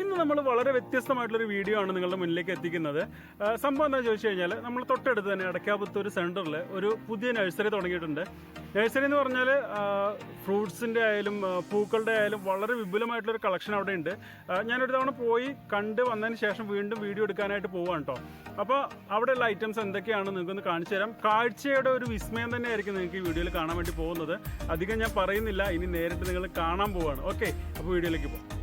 ഇന്ന് നമ്മൾ വളരെ വ്യത്യസ്തമായിട്ടുള്ളൊരു വീഡിയോ ആണ് നിങ്ങളുടെ മുന്നിലേക്ക് എത്തിക്കുന്നത്. സംഭവം എന്താണെന്ന് ചോദിച്ചു കഴിഞ്ഞാൽ നമ്മൾ തൊട്ടടുത്ത് തന്നെ ഒരു സെന്ററിൽ ഒരു പുതിയ നഴ്സറി തുടങ്ങിയിട്ടുണ്ട്. നഴ്സറി എന്ന് പറഞ്ഞാൽ ഫ്രൂട്ട്സിന്റെ ആയാലും പൂക്കളുടെ ആയാലും വളരെ വിപുലമായിട്ടുള്ളൊരു കളക്ഷൻ അവിടെ ഉണ്ട്. ഞാനൊരു തവണ പോയി കണ്ട് വന്നതിന് ശേഷം വീണ്ടും വീഡിയോ എടുക്കാനായിട്ട് പോവാണ് കേട്ടോ അപ്പോൾ അവിടെയുള്ള ഐറ്റംസ് എന്തൊക്കെയാണെന്ന് നിങ്ങൾക്കൊന്ന് കാണിച്ചു തരാം. കാഴ്ചയുടെ ഒരു വിസ്മയം തന്നെയായിരിക്കും നിങ്ങൾക്ക് ഈ വീഡിയോയിൽ കാണാൻ വേണ്ടി പോകുന്നത്. അധികം ഞാൻ പറയുന്നില്ല ഇനി നേരിട്ട് നിങ്ങൾ കാണാൻ പോവാണ്. ഓക്കെ അപ്പോൾ വീഡിയോയിലേക്ക് പോകും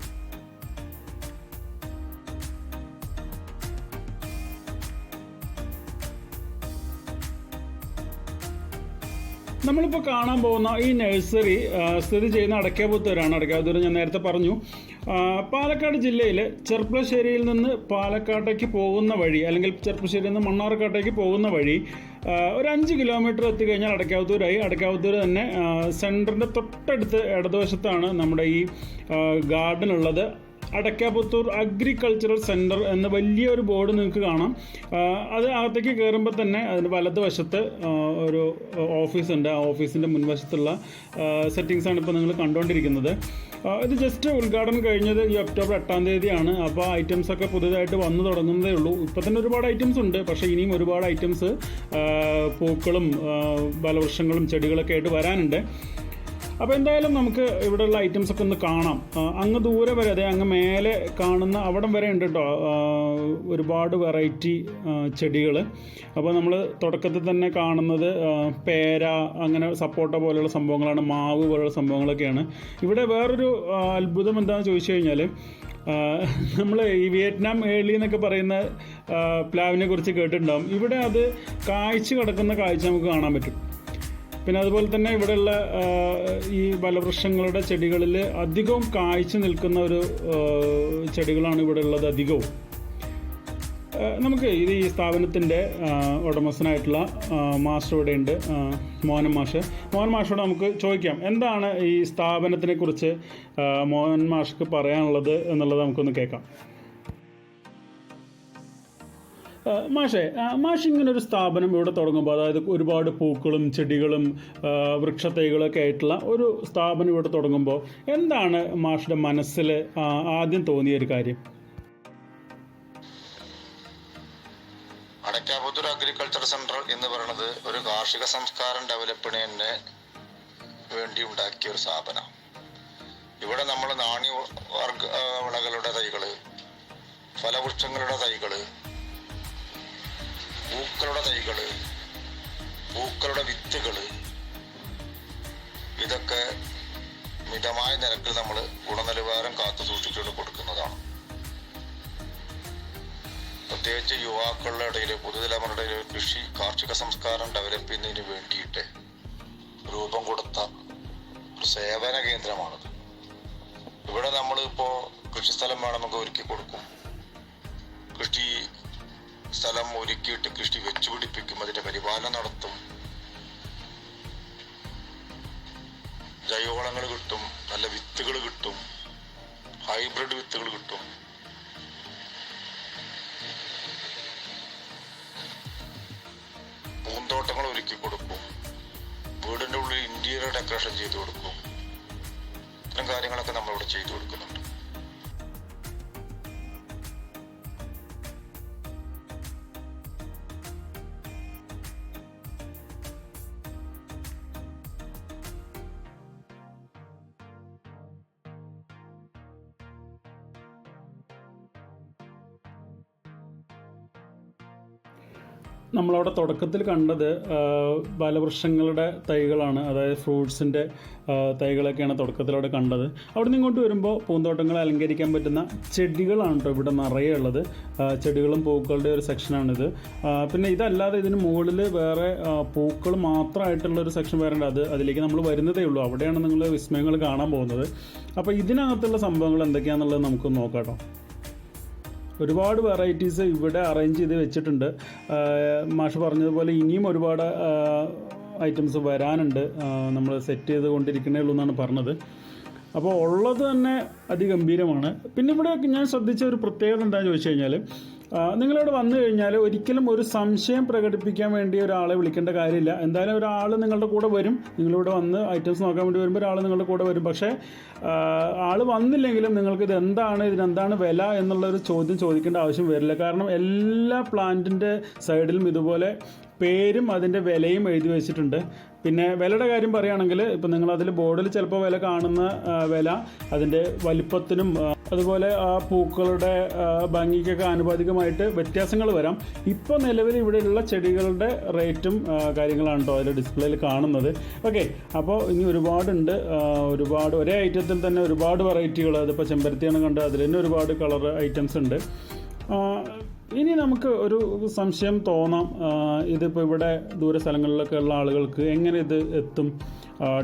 നമ്മളിപ്പോൾ കാണാൻ പോകുന്ന ഈ നഴ്സറി സ്ഥിതി ചെയ്യുന്ന അടക്കാപുത്തൂരാണ് അടക്കാപുത്തൂർ ഞാൻ നേരത്തെ പറഞ്ഞു. പാലക്കാട് ജില്ലയിൽ ചെർപ്പളശ്ശേരിയിൽ നിന്ന് പാലക്കാട്ടേക്ക് പോകുന്ന വഴി അല്ലെങ്കിൽ ചെർപ്പശ്ശേരിയിൽ നിന്ന് മണ്ണാർക്കാട്ടേക്ക് പോകുന്ന വഴി ഒരു അഞ്ച് കിലോമീറ്റർ എത്തിക്കഴിഞ്ഞാൽ അടക്കാവത്തൂരായി അടക്കാവത്തൂർ തന്നെ സെന്ററിന്റെ തൊട്ടടുത്ത് ഇടതുവശത്താണ് നമ്മുടെ ഈ ഗാർഡൻ ഉള്ളത്. അടക്കാപുത്തൂർ അഗ്രികൾച്ചറൽ സെന്റർ എന്ന വലിയൊരു ബോർഡ് നിങ്ങൾക്ക് കാണാം. അത് അകത്തേക്ക് കയറുമ്പോൾ തന്നെ അതിന്റെ വലതുവശത്ത് ഒരു ഓഫീസ് ഉണ്ട്. ആ ഓഫീസിന്റെ മുൻവശത്തുള്ള സെറ്റിങ്സ് ആണ് ഇപ്പോൾ നിങ്ങൾ കണ്ടുകൊണ്ടിരിക്കുന്നത് ഇത് ജസ്റ്റ് ഉദ്ഘാടനം കഴിഞ്ഞത് ഈ ഒക്ടോബർ എട്ടാം തീയതിയാണ്. അപ്പോൾ ഐറ്റംസ് ഒക്കെ പുതിയതായിട്ട് വന്നു തുടങ്ങുന്നതേ ഉള്ളൂ. ഇപ്പോൾ തന്നെ ഒരുപാട് ഐറ്റംസ് ഉണ്ട്. പക്ഷേ ഇനിയും ഒരുപാട് ഐറ്റംസ് പൂക്കളും ഫലവൃക്ഷങ്ങളും ചെടികളൊക്കെ ആയിട്ട് വരാനുണ്ട്. അപ്പോൾ എന്തായാലും നമുക്ക് ഇവിടെയുള്ള ഐറ്റംസ് ഒക്കെ ഒന്ന് കാണാം. അങ്ങ് ദൂരെ വരെ അതെ അങ്ങ് മേലെ കാണുന്ന അവിടം വരെ ഉണ്ട് കേട്ടോ ഒരുപാട് വെറൈറ്റി ചെടികൾ അപ്പോൾ നമ്മൾ തുടക്കത്തിൽ തന്നെ കാണുന്നത് പേര അങ്ങനെ സപ്പോട്ട പോലെയുള്ള സംഭവങ്ങളാണ് മാവ് പോലെയുള്ള സംഭവങ്ങളൊക്കെയാണ്. ഇവിടെ വേറൊരു അത്ഭുതം എന്താണെന്ന് ചോദിച്ചു കഴിഞ്ഞാൽ നമ്മൾ ഈ വിയറ്റ്നാം ഏളി എന്നൊക്കെ പറയുന്ന പ്ലാവിനെ കുറിച്ച് കേട്ടിട്ടുണ്ടാകും ഇവിടെ അത് കാഴ്ച കിടക്കുന്ന കാഴ്ച നമുക്ക് കാണാൻ പറ്റും. പിന്നെ അതുപോലെ തന്നെ ഇവിടെയുള്ള ഈ ഫലവൃക്ഷങ്ങളുടെ ചെടികളിൽ അധികവും കായ്ച്ചു നിൽക്കുന്ന ഒരു ചെടികളാണ് ഇവിടെ ഉള്ളത് അധികവും നമുക്ക് ഇത് ഈ സ്ഥാപനത്തിന്റെ ഉടമസ്ഥനായിട്ടുള്ള മാസ്റ്റർ ഇവിടെ ഉണ്ട് മോഹൻ മാഷ്. മോഹൻ മാഷോട് നമുക്ക് ചോദിക്കാം എന്താണ് ഈ സ്ഥാപനത്തിനെ കുറിച്ച് മോഹൻ മാഷ്ക്ക് പറയാനുള്ളത് എന്നുള്ളത് നമുക്കൊന്ന് കേൾക്കാം. മാഷേ മാഷ് ഇങ്ങനെ ഒരു സ്ഥാപനം ഇവിടെ തുടങ്ങുമ്പോൾ അതായത് ഒരുപാട് പൂക്കളും ചെടികളും വൃക്ഷത്തൈകളൊക്കെ ആയിട്ടുള്ള ഒരു സ്ഥാപനം ഇവിടെ തുടങ്ങുമ്പോൾ എന്താണ് മാഷിന്റെ മനസ്സിൽ ആദ്യം തോന്നിയ ഒരു കാര്യം? അടയ്ക്കാപുത്തൂർ അഗ്രികൾച്ചർ സെന്റർ എന്ന് പറയുന്നത് ഒരു കാർഷിക സംസ്കാരം ഡെവലപ്പിന് വേണ്ടി ഉണ്ടാക്കിയ ഒരു സ്ഥാപനം. ഇവിടെ നമ്മൾ നാണ്യ വർഗ വിളകളുടെ തൈകൾ ഫലവൃക്ഷങ്ങളുടെ തൈകൾ പൂക്കളുടെ തൈകൾ പൂക്കളുടെ വിത്തുകൾ ഇതൊക്കെ മിതമായ നിരക്കിൽ നമ്മൾ ഗുണനിലവാരം കാത്തു സൂക്ഷിച്ചുകൊണ്ട് കൊടുക്കുന്നതാണ്. പ്രത്യേകിച്ച് യുവാക്കളുടെ ഇടയിൽ പുതുതലമുറയുടെ കൃഷി കാർഷിക സംസ്കാരം ഡെവലപ്പ് ചെയ്യുന്നതിന് വേണ്ടിയിട്ട് രൂപം കൊടുത്ത ഒരു സേവന കേന്ദ്രമാണത്. ഇവിടെ നമ്മൾ ഇപ്പോൾ കൃഷിസ്ഥലം വേണമെങ്കിൽ ഒരുക്കി കൊടുക്കും. കൃഷി സ്ഥലം ഒരുക്കിയിട്ട് കൃഷി വെച്ചുപിടിപ്പിക്കും അതിന്റെ പരിപാലനം നടത്തും. ജൈവവളങ്ങൾ കിട്ടും നല്ല വിത്തുകൾ കിട്ടും ഹൈബ്രിഡ് വിത്തുകൾ കിട്ടും. പൂന്തോട്ടങ്ങൾ ഒരുക്കി കൊടുക്കും. വീടിന്റെ ഉള്ളിൽ ഇന്റീരിയർ ഡെക്കറേഷൻ ചെയ്തു കൊടുക്കും. ഇത്തരം കാര്യങ്ങളൊക്കെ നമ്മളിവിടെ ചെയ്തു കൊടുക്കുന്നുണ്ട്. നമ്മളവിടെ തുടക്കത്തിൽ കണ്ടത് ഫലവൃക്ഷങ്ങളുടെ തൈകളാണ്. അതായത് ഫ്രൂട്ട്സിന്റെ തൈകളൊക്കെയാണ് തുടക്കത്തിലവിടെ കണ്ടത്. അവിടെ നിന്ന് ഇങ്ങോട്ട് വരുമ്പോൾ പൂന്തോട്ടങ്ങളെ അലങ്കരിക്കാൻ പറ്റുന്ന ചെടികളാണ് കേട്ടോ ഇവിടെ നിറയെ ഉള്ളത്. ചെടികളും പൂക്കളുടെ ഒരു സെക്ഷനാണിത്. പിന്നെ ഇതല്ലാതെ ഇതിന് മുകളിൽ വേറെ പൂക്കൾ മാത്രമായിട്ടുള്ള ഒരു സെക്ഷൻ വേറെ ഉണ്ട്. അത് അതിലേക്ക് നമ്മൾ വരുന്നതേ ഉള്ളൂ. അവിടെയാണ് നിങ്ങൾ വിസ്മയങ്ങൾ കാണാൻ പോകുന്നത്. അപ്പോൾ ഇതിനകത്തുള്ള സംഭവങ്ങൾ എന്തൊക്കെയാണെന്നുള്ളത് നമുക്ക് നോക്കാം കേട്ടോ ഒരുപാട് വെറൈറ്റീസ് ഇവിടെ അറേഞ്ച് ചെയ്ത് വെച്ചിട്ടുണ്ട്. മാഷ് പറഞ്ഞതുപോലെ ഇനിയും ഒരുപാട് ഐറ്റംസ് വരാനുണ്ട്. നമ്മൾ സെറ്റ് ചെയ്ത് കൊണ്ടിരിക്കണേ ഉള്ളൂ എന്നാണ് പറഞ്ഞത്. അപ്പോൾ ഉള്ളത് തന്നെ അതിഗംഭീരമാണ് പിന്നെ ഇവിടെ ഞാൻ ശ്രദ്ധിച്ച ഒരു പ്രത്യേകത എന്താണെന്ന് ചോദിച്ചു കഴിഞ്ഞാൽ നിങ്ങളിവിടെ വന്നു കഴിഞ്ഞാൽ ഒരിക്കലും ഒരു സംശയം പ്രകടിപ്പിക്കാൻ വേണ്ടി ഒരാളെ വിളിക്കേണ്ട കാര്യമില്ല. എന്തായാലും ഒരാൾ നിങ്ങളുടെ കൂടെ വരും. നിങ്ങളിവിടെ വന്ന് ഐറ്റംസ് നോക്കാൻ വേണ്ടി വരുമ്പോൾ ഒരാൾ നിങ്ങളുടെ കൂടെ വരും. പക്ഷേ ആൾ വന്നില്ലെങ്കിലും നിങ്ങൾക്ക് ഇത് എന്താണ് ഇതിനെന്താണ് വില എന്നുള്ളൊരു ചോദ്യം ചോദിക്കേണ്ട ആവശ്യം വരില്ല. കാരണം എല്ലാ പ്ലാന്റിന്റെ സൈഡിലും ഇതുപോലെ പേരും അതിന്റെ വിലയും എഴുതി വെച്ചിട്ടുണ്ട്. പിന്നെ വിലയുടെ കാര്യം പറയുകയാണെങ്കിൽ ഇപ്പം നിങ്ങൾ അതിൽ ബോർഡിൽ ചിലപ്പോൾ വില കാണുന്ന വില അതിന്റെ വലിപ്പത്തിനും അതുപോലെ ആ പൂക്കളുടെ ഭംഗിക്കൊക്കെ ആനുപാതികമായിട്ട് വ്യത്യാസങ്ങൾ വരാം. ഇപ്പോൾ നിലവിൽ ഇവിടെയുള്ള ചെടികളുടെ റേറ്റും കാര്യങ്ങളാണ് കേട്ടോ അതിൽ ഡിസ്പ്ലേയിൽ കാണുന്നത്. ഓക്കെ അപ്പോൾ ഇനി ഒരുപാടുണ്ട് ഒരുപാട് ഒരേ ഐറ്റത്തിൽ തന്നെ ഒരുപാട് വെറൈറ്റികൾ അതിപ്പോൾ ചെമ്പരത്തിയാണ് കണ്ടത് അതിൽ തന്നെ ഒരുപാട് കളർ ഐറ്റംസ് ഉണ്ട്. ഇനി നമുക്ക് ഒരു സംശയം തോന്നാം. ഇതിപ്പോൾ ഇവിടെ ദൂര സ്ഥലങ്ങളിലൊക്കെ ഉള്ള ആളുകൾക്ക് എങ്ങനെ ഇത് എത്തും?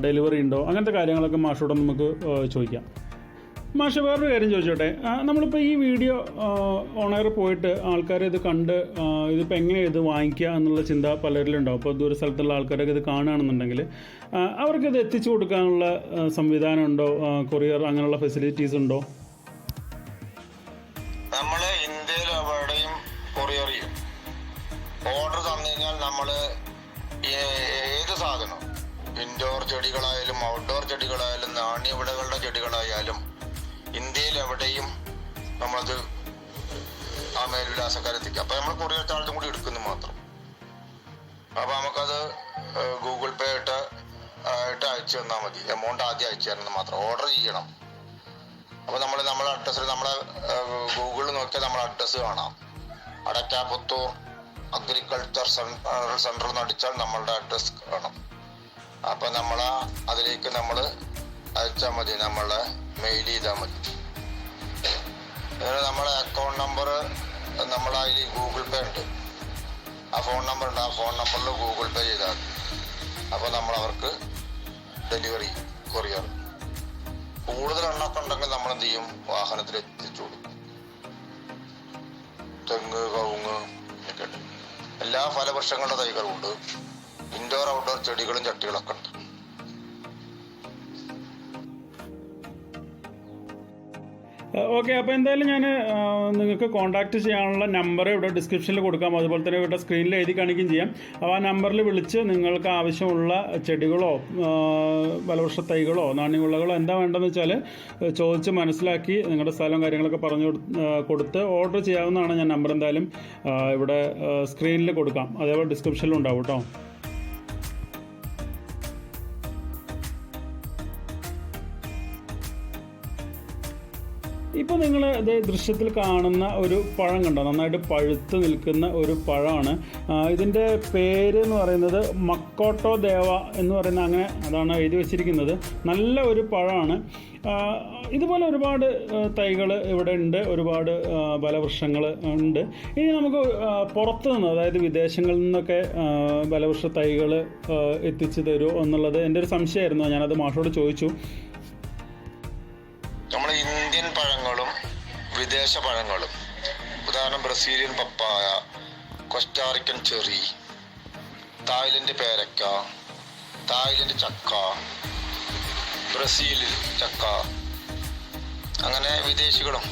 ഡെലിവറി ഉണ്ടോ? അങ്ങനത്തെ കാര്യങ്ങളൊക്കെ മാഷോട് നമുക്ക് ചോദിക്കാം. മാഷ വേറൊരു കാര്യം ചോദിച്ചോട്ടെ. നമ്മളിപ്പോൾ ഈ വീഡിയോ ഓണയർ പോയിട്ട് ആൾക്കാർ ഇത് കണ്ട് ഇതിപ്പോൾ എങ്ങനെ ഇത് വാങ്ങിക്കുക എന്നുള്ള ചിന്ത പലരിലും ഉണ്ടാവും ഇപ്പോൾ ദൂര സ്ഥലത്തുള്ള ആൾക്കാരൊക്കെ ഇത് കാണുകയാണെന്നുണ്ടെങ്കിൽ അവർക്ക് ഇത് എത്തിച്ചു കൊടുക്കാനുള്ള സംവിധാനം ഉണ്ടോ? കൊറിയർ അങ്ങനെയുള്ള ഫെസിലിറ്റീസ് ഉണ്ടോ? തന്നു കഴിഞ്ഞാൽ നമ്മൾ ഏത് സാധനം? ഇൻഡോർ ചെടികളായാലും ഔട്ട്ഡോർ ചെടികളായാലും നാണ്യവിളകളുടെ ചെടികളായാലും ഇന്ത്യയിൽ എവിടെയും നമ്മളത് ആ മേൽവിലാസക്കാരെത്തിക്കുക അപ്പൊ നമ്മൾ കൊറിയർ ചാർജും കൂടി എടുക്കുന്നു മാത്രം. അപ്പൊ നമുക്കത് ഗൂഗിൾ പേ ഇട്ട് ആയിട്ട് അയച്ചു തന്നാൽ മതി. എമൗണ്ട് ആദ്യം അയച്ചു തരണം മാത്രം. ഓർഡർ ചെയ്യണം. അപ്പൊ നമ്മൾ നമ്മളെ അഡ്രസ്സിൽ നമ്മളെ ഗൂഗിളിൽ നോക്കിയാൽ നമ്മളെ അഡ്രസ്സ് കാണാം. അടക്കാപുത്തൂർ അഗ്രികൾച്ചർ സെന്റർ എന്ന് അടിച്ചാൽ നമ്മളുടെ അഡ്രസ് കാണും. അപ്പൊ നമ്മൾ അതിലേക്ക് നമ്മൾ അയച്ചാൽ മതി നമ്മളെ മെയിൽ ചെയ്താൽ മതി. നമ്മളെ അക്കൗണ്ട് നമ്പർ നമ്മളെ അതിൽ ഗൂഗിൾ പേ ഉണ്ട്. ആ ഫോൺ നമ്പർ ഉണ്ട് ആ ഫോൺ നമ്പറിൽ ഗൂഗിൾ പേ ചെയ്താൽ മതി. അപ്പൊ നമ്മൾ അവർക്ക് ഡെലിവറി കൊറിയർ കൂടുതൽ എണ്ണൊക്കെ ഉണ്ടെങ്കിൽ നമ്മൾ എന്ത് ചെയ്യും? വാഹനത്തിൽ എത്തിച്ചു കൊടുക്കും. തെങ്ങ് കവുങ്ങ് എല്ലാ ഫലവൃക്ഷങ്ങളുടെ തൈകളും ഉണ്ട് ഇൻഡോർ ഔട്ട്ഡോർ ചെടികളും ചട്ടികളൊക്കെ ഉണ്ട്. ഓക്കെ അപ്പോൾ എന്തായാലും ഞാൻ നിങ്ങൾക്ക് കോൺടാക്ട് ചെയ്യാനുള്ള നമ്പർ ഇവിടെ ഡിസ്ക്രിപ്ഷനിൽ കൊടുക്കാം. അതുപോലെ തന്നെ ഇവിടെ സ്ക്രീനിൽ എഴുതി കാണിക്കുകയും ചെയ്യാം. അപ്പോൾ ആ നമ്പറിൽ വിളിച്ച് നിങ്ങൾക്ക് ആവശ്യമുള്ള ചെടികളോ ഫലവൃക്ഷ തൈകളോ നാണ്യവിളകളോ എന്താ വേണ്ടതെന്ന് വെച്ചാൽ ചോദിച്ച് മനസ്സിലാക്കി നിങ്ങളുടെ സ്ഥലവും കാര്യങ്ങളൊക്കെ പറഞ്ഞു കൊടു- കൊടുത്ത് ഓർഡർ ചെയ്യാവുന്നതാണ് ഞാൻ നമ്പർ എന്തായാലും ഇവിടെ സ്ക്രീനിൽ കൊടുക്കാം. അതേപോലെ ഡിസ്ക്രിപ്ഷനിലും ഉണ്ടാവും കേട്ടോ. ഇപ്പോൾ നിങ്ങൾ ഇത് ദൃശ്യത്തിൽ കാണുന്ന ഒരു പഴം കണ്ടോ? നന്നായിട്ട് പഴുത്ത് നിൽക്കുന്ന ഒരു പഴമാണ്. ഇതിന്റെ പേര് എന്ന് പറയുന്നത് മക്കോട്ടോ ദേവ എന്ന് പറയുന്ന അങ്ങനെ അതാണ് എഴുതി വച്ചിരിക്കുന്നത്. നല്ല ഒരു പഴമാണ്. ഇതുപോലെ ഒരുപാട് തൈകൾ ഇവിടെ ഉണ്ട്. ഒരുപാട് ബലവൃക്ഷങ്ങൾ ഉണ്ട്. ഇനി നമുക്ക് പുറത്തു നിന്ന് അതായത് വിദേശങ്ങളിൽ നിന്നൊക്കെ ബലവൃക്ഷ തൈകൾ എത്തിച്ചു തരുമോ എന്നുള്ളത് എന്റെ ഒരു സംശയമായിരുന്നു. ഞാനത് മാഷോട് ചോദിച്ചു. പഴങ്ങളും വിദേശ പഴങ്ങളും. ഉദാഹരണം ബ്രസീലിയൻ പപ്പായ കൊസ്റ്റാറിക്കൻ ചെറി തായ്ലൻഡ് പേരക്ക തായ്ലൻഡ് ചക്ക ബ്രസീലിൽ ചക്ക. അങ്ങനെ വിദേശികളും.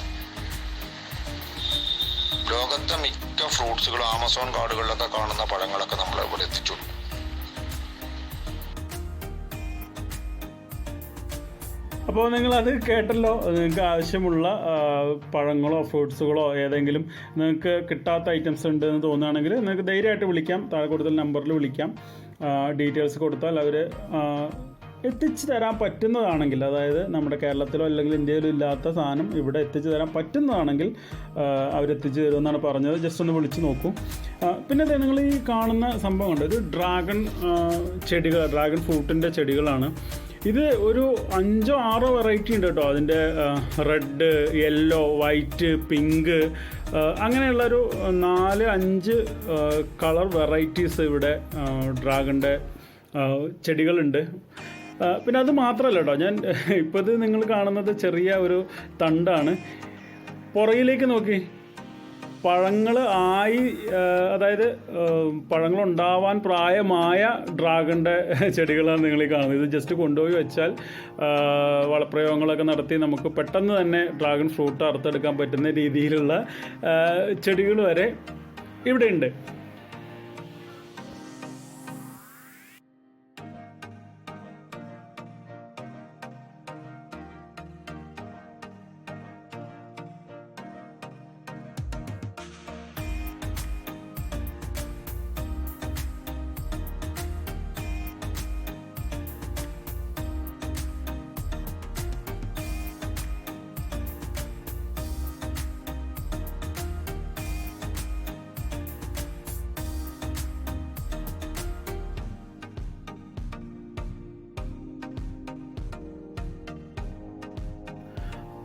ലോകത്തെ മിക്ക ഫ്രൂട്ട്സുകളും ആമസോൺ കാടുകളിലൊക്കെ കാണുന്ന പഴങ്ങളൊക്കെ നമ്മൾ ഇവിടെ എത്തിച്ചു. കൊടുക്കും. നിങ്ങൾ അത് കേട്ടല്ലോ. നിങ്ങൾക്ക് ആവശ്യമുള്ള പഴങ്ങളോ ഫ്രൂട്ട്സുകളോ ഏതെങ്കിലും നിങ്ങൾക്ക് കിട്ടാത്ത ഐറ്റംസ് ഉണ്ട് എന്ന് തോന്നുകയാണെങ്കിൽ നിങ്ങൾക്ക് ധൈര്യമായിട്ട് വിളിക്കാം. താഴെ കൊടുത്ത നമ്പറിൽ വിളിക്കാം. ഡീറ്റെയിൽസ് കൊടുത്താൽ അവർ എത്തിച്ചു തരാൻ പറ്റുന്നതാണെങ്കിൽ അതായത് നമ്മുടെ കേരളത്തിലോ അല്ലെങ്കിൽ ഇന്ത്യയിലോ ഇല്ലാത്ത സാധനം ഇവിടെ എത്തിച്ചു തരാൻ പറ്റുന്നതാണെങ്കിൽ അവരെത്തിച്ചു തരുമെന്നാണ് പറഞ്ഞത്. ജസ്റ്റ് ഒന്ന് വിളിച്ചു നോക്കൂ. പിന്നെ അതെ നിങ്ങൾ ഈ കാണുന്ന സംഭവം ഉണ്ട് ഒരു ഡ്രാഗൺ ചെടികൾ ഡ്രാഗൺ ഫ്രൂട്ടിന്റെ ചെടികളാണ്. ഇത് ഒരു അഞ്ചോ ആറോ വെറൈറ്റി ഉണ്ട് കേട്ടോ. അതിന്റെ റെഡ് യെല്ലോ വൈറ്റ് പിങ്ക് അങ്ങനെയുള്ളൊരു നാല് അഞ്ച് കളർ വെറൈറ്റീസ് ഇവിടെ ഡ്രാഗണിന്റെ ചെടികളുണ്ട്. പിന്നെ അത് മാത്രമല്ല കേട്ടോ. ഞാൻ ഇപ്പോൾ ഇത് നിങ്ങൾ കാണുന്നത് ചെറിയ ഒരു തണ്ടാണ്. പുറയിലേക്ക് നോക്കി. പഴങ്ങൾ ആയി അതായത് പഴങ്ങൾ ഉണ്ടാവാൻ പ്രായമായ ഡ്രാഗണിന്റെ ചെടികളാണ് നിങ്ങൾ ഈ കാണുന്നത്. ഇത് ജസ്റ്റ് കൊണ്ടുപോയി വെച്ചാൽ വളപ്രയോഗങ്ങളൊക്കെ നടത്തി നമുക്ക് പെട്ടെന്ന് തന്നെ ഡ്രാഗൺ ഫ്രൂട്ട് അറുത്തെടുക്കാൻ പറ്റുന്ന രീതിയിലുള്ള ചെടികൾ വരെ ഇവിടെയുണ്ട്.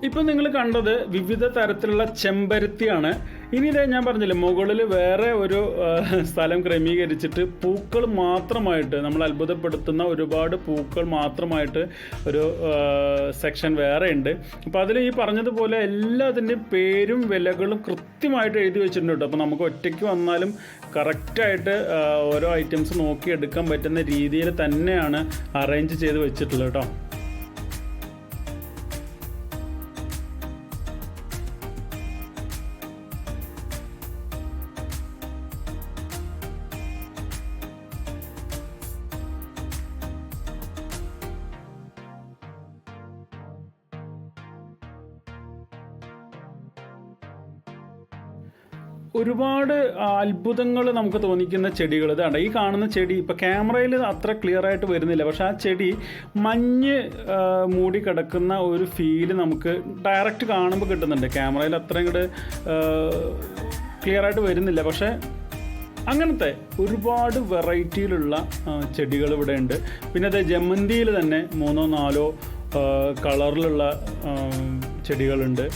ഇപ്പം നിങ്ങൾ കണ്ടത് വിവിധ തരത്തിലുള്ള ചെമ്പരത്തിയാണ്. ഇനി ഇതേ ഞാൻ പറഞ്ഞില്ലേ മുകളിൽ വേറെ ഒരു സ്ഥലം ക്രമീകരിച്ചിട്ട് പൂക്കൾ മാത്രമായിട്ട് നമ്മൾ അത്ഭുതപ്പെടുത്തുന്ന ഒരുപാട് പൂക്കൾ മാത്രമായിട്ട് ഒരു സെക്ഷൻ വേറെ ഉണ്ട്. അപ്പോൾ അതിൽ ഈ പറഞ്ഞതുപോലെ എല്ലാത്തിന്റെയും പേരും വിലകളും കൃത്യമായിട്ട് എഴുതി വെച്ചിട്ടുണ്ട് കേട്ടോ. അപ്പോൾ നമുക്ക് ഒറ്റയ്ക്ക് വന്നാലും കറക്റ്റായിട്ട് ഓരോ ഐറ്റംസ് നോക്കി എടുക്കാൻ പറ്റുന്ന രീതിയിൽ തന്നെയാണ് അറേഞ്ച് ചെയ്ത് വെച്ചിട്ടുള്ളത് കേട്ടോ. ഒരുപാട് അത്ഭുതങ്ങൾ നമുക്ക് തോന്നിക്കുന്ന ചെടികൾ ഇതാണ് ഈ കാണുന്ന ചെടി ഇപ്പോൾ ക്യാമറയിൽ അത്ര ക്ലിയർ ആയിട്ട് വരുന്നില്ല. പക്ഷെ ആ ചെടി മഞ്ഞ് മൂടി കിടക്കുന്ന ഒരു ഫീൽ നമുക്ക് ഡയറക്റ്റ് കാണുമ്പോൾ കിട്ടുന്നുണ്ട്. ക്യാമറയിൽ അത്ര ഇങ്ങോട്ട് ക്ലിയർ ആയിട്ട് വരുന്നില്ല. പക്ഷേ അങ്ങനത്തെ ഒരുപാട് വെറൈറ്റിയിലുള്ള ചെടികൾ ഇവിടെ ഉണ്ട്. പിന്നെ അത് ജമന്തിയിൽ തന്നെ മൂന്നോ നാലോ കളറിലുള്ള ചെടികളുണ്ട്.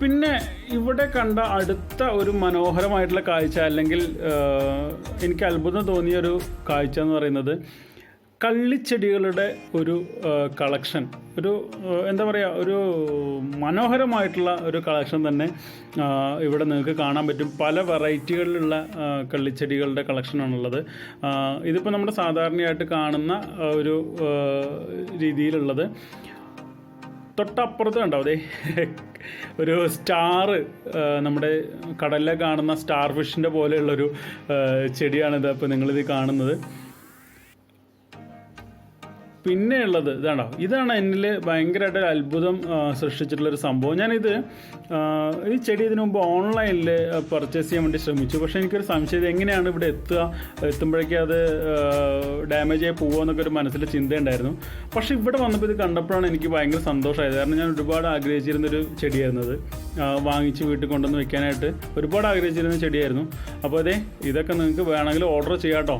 പിന്നെ ഇവിടെ കണ്ട അടുത്ത ഒരു മനോഹരമായിട്ടുള്ള കാഴ്ച അല്ലെങ്കിൽ എനിക്ക് അത്ഭുതം തോന്നിയ ഒരു കാഴ്ച എന്ന് പറയുന്നത് കള്ളിച്ചെടികളുടെ ഒരു കളക്ഷൻ. ഒരു എന്താ പറയുക ഒരു മനോഹരമായിട്ടുള്ള ഒരു കളക്ഷൻ തന്നെ ഇവിടെ നിങ്ങൾക്ക് കാണാൻ പറ്റും. പല വെറൈറ്റികളിലുള്ള കള്ളിച്ചെടികളുടെ കളക്ഷനാണുള്ളത്. ഇതിപ്പോൾ നമ്മുടെ സാധാരണയായിട്ട് കാണുന്ന ഒരു രീതിയിലുള്ളത്. തൊട്ടപ്പുറത്ത് കണ്ടോ? അതെ ഒരു സ്റ്റാർ നമ്മുടെ കടലിലെ കാണുന്ന സ്റ്റാർ ഫിഷിന്റെ പോലെയുള്ളൊരു ചെടിയാണിത്. അപ്പോൾ നിങ്ങളിത് കാണുന്നത്. പിന്നെ ഉള്ളത് ഇതാണോ? ഇതാണ് എന്നിൽ ഭയങ്കരമായിട്ട് അത്ഭുതം സൃഷ്ടിച്ചിട്ടുള്ളൊരു സംഭവം. ഞാനിത് ഈ ചെടി ഇതിനു മുമ്പ് ഓൺലൈനിൽ പർച്ചേസ് ചെയ്യാൻ വേണ്ടി ശ്രമിച്ചു. പക്ഷേ എനിക്കൊരു സംശയം എങ്ങനെയാണ് ഇവിടെ എത്തുക? എത്തുമ്പോഴേക്കും അത് ഡാമേജ് ആയി പോകുമോ എന്നൊക്കെ ഒരു മനസ്സിൽ ചിന്തയുണ്ടായിരുന്നു. പക്ഷേ ഇവിടെ വന്നപ്പോൾ ഇത് കണ്ടപ്പോഴാണ് എനിക്ക് ഭയങ്കര സന്തോഷമായത്. കാരണം ഞാൻ ഒരുപാട് ആഗ്രഹിച്ചിരുന്നൊരു ചെടിയായിരുന്നു അത്. ആ, വാങ്ങിച്ച് വീട്ടിൽ കൊണ്ടുവന്ന് വെക്കാനായിട്ട് ഒരുപാട് ആഗ്രഹിച്ചിരുന്ന ചെടിയായിരുന്നു. അപ്പോൾ അതെ ഇതൊക്കെ നിങ്ങൾക്ക് വേണമെങ്കിൽ ഓർഡർ ചെയ്യാം കേട്ടോ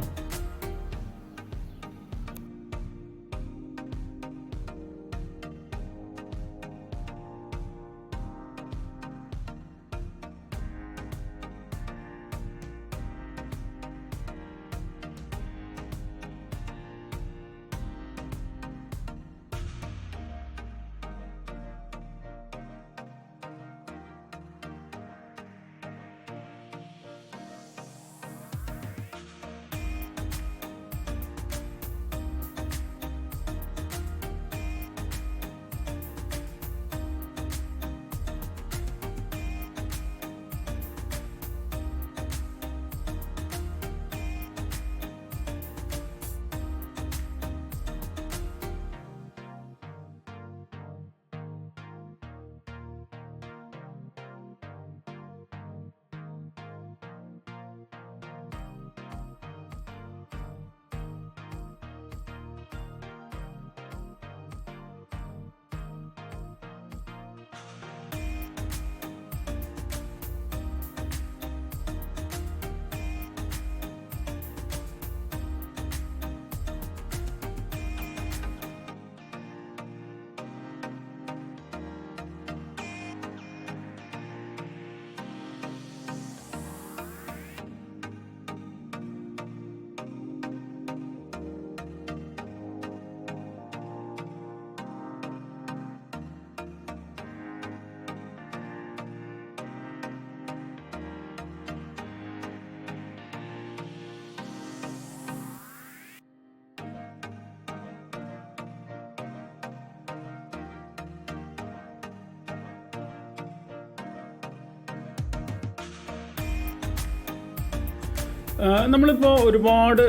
നമ്മളിപ്പോൾ ഒരുപാട്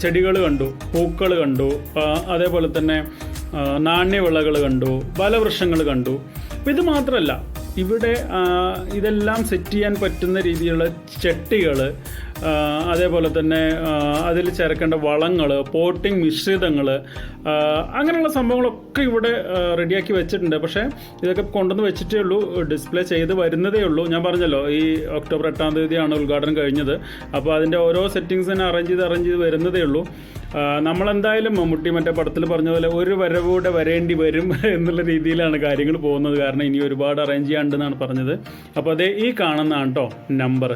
ചെടികൾ കണ്ടു പൂക്കൾ കണ്ടു അതേപോലെ തന്നെ നാണ്യവിളകൾ കണ്ടു ഫലവൃക്ഷങ്ങൾ കണ്ടു. അപ്പോൾ ഇത് മാത്രമല്ല ഇവിടെ ഇതെല്ലാം സെറ്റ് ചെയ്യാൻ പറ്റുന്ന രീതിയിലുള്ള ചട്ടികൾ അതേപോലെ തന്നെ അതിൽ ചേർക്കേണ്ട വളങ്ങൾ പോട്ടിംഗ് മിശ്രിതങ്ങൾ അങ്ങനെയുള്ള സംഭവങ്ങളൊക്കെ ഇവിടെ റെഡിയാക്കി വെച്ചിട്ടുണ്ട്. പക്ഷേ ഇതൊക്കെ കൊണ്ടുവന്ന് വെച്ചിട്ടേ ഉള്ളൂ. ഡിസ്പ്ലേ ചെയ്ത് വരുന്നതേ ഉള്ളൂ. ഞാൻ പറഞ്ഞല്ലോ ഈ ഒക്ടോബർ എട്ടാം തീയതിയാണ് ഉദ്ഘാടനം കഴിഞ്ഞത്. അപ്പോൾ അതിന്റെ ഓരോ സെറ്റിങ്സ് തന്നെ അറേഞ്ച് ചെയ്ത് അറേഞ്ച് ചെയ്ത് വരുന്നതേ ഉള്ളൂ. നമ്മളെന്തായാലും മമ്മൂട്ടി മറ്റേ പടത്തിൽ പറഞ്ഞ പോലെ ഒരു വരവൂടെ വരേണ്ടി വരും എന്നുള്ള രീതിയിലാണ് കാര്യങ്ങൾ പോകുന്നത്. കാരണം ഇനി ഒരുപാട് അറേഞ്ച് ചെയ്യാണ്ടെന്നാണ് പറഞ്ഞത്. അപ്പോൾ അതേ ഈ കാണുന്നതാണ് കേട്ടോ നമ്പർ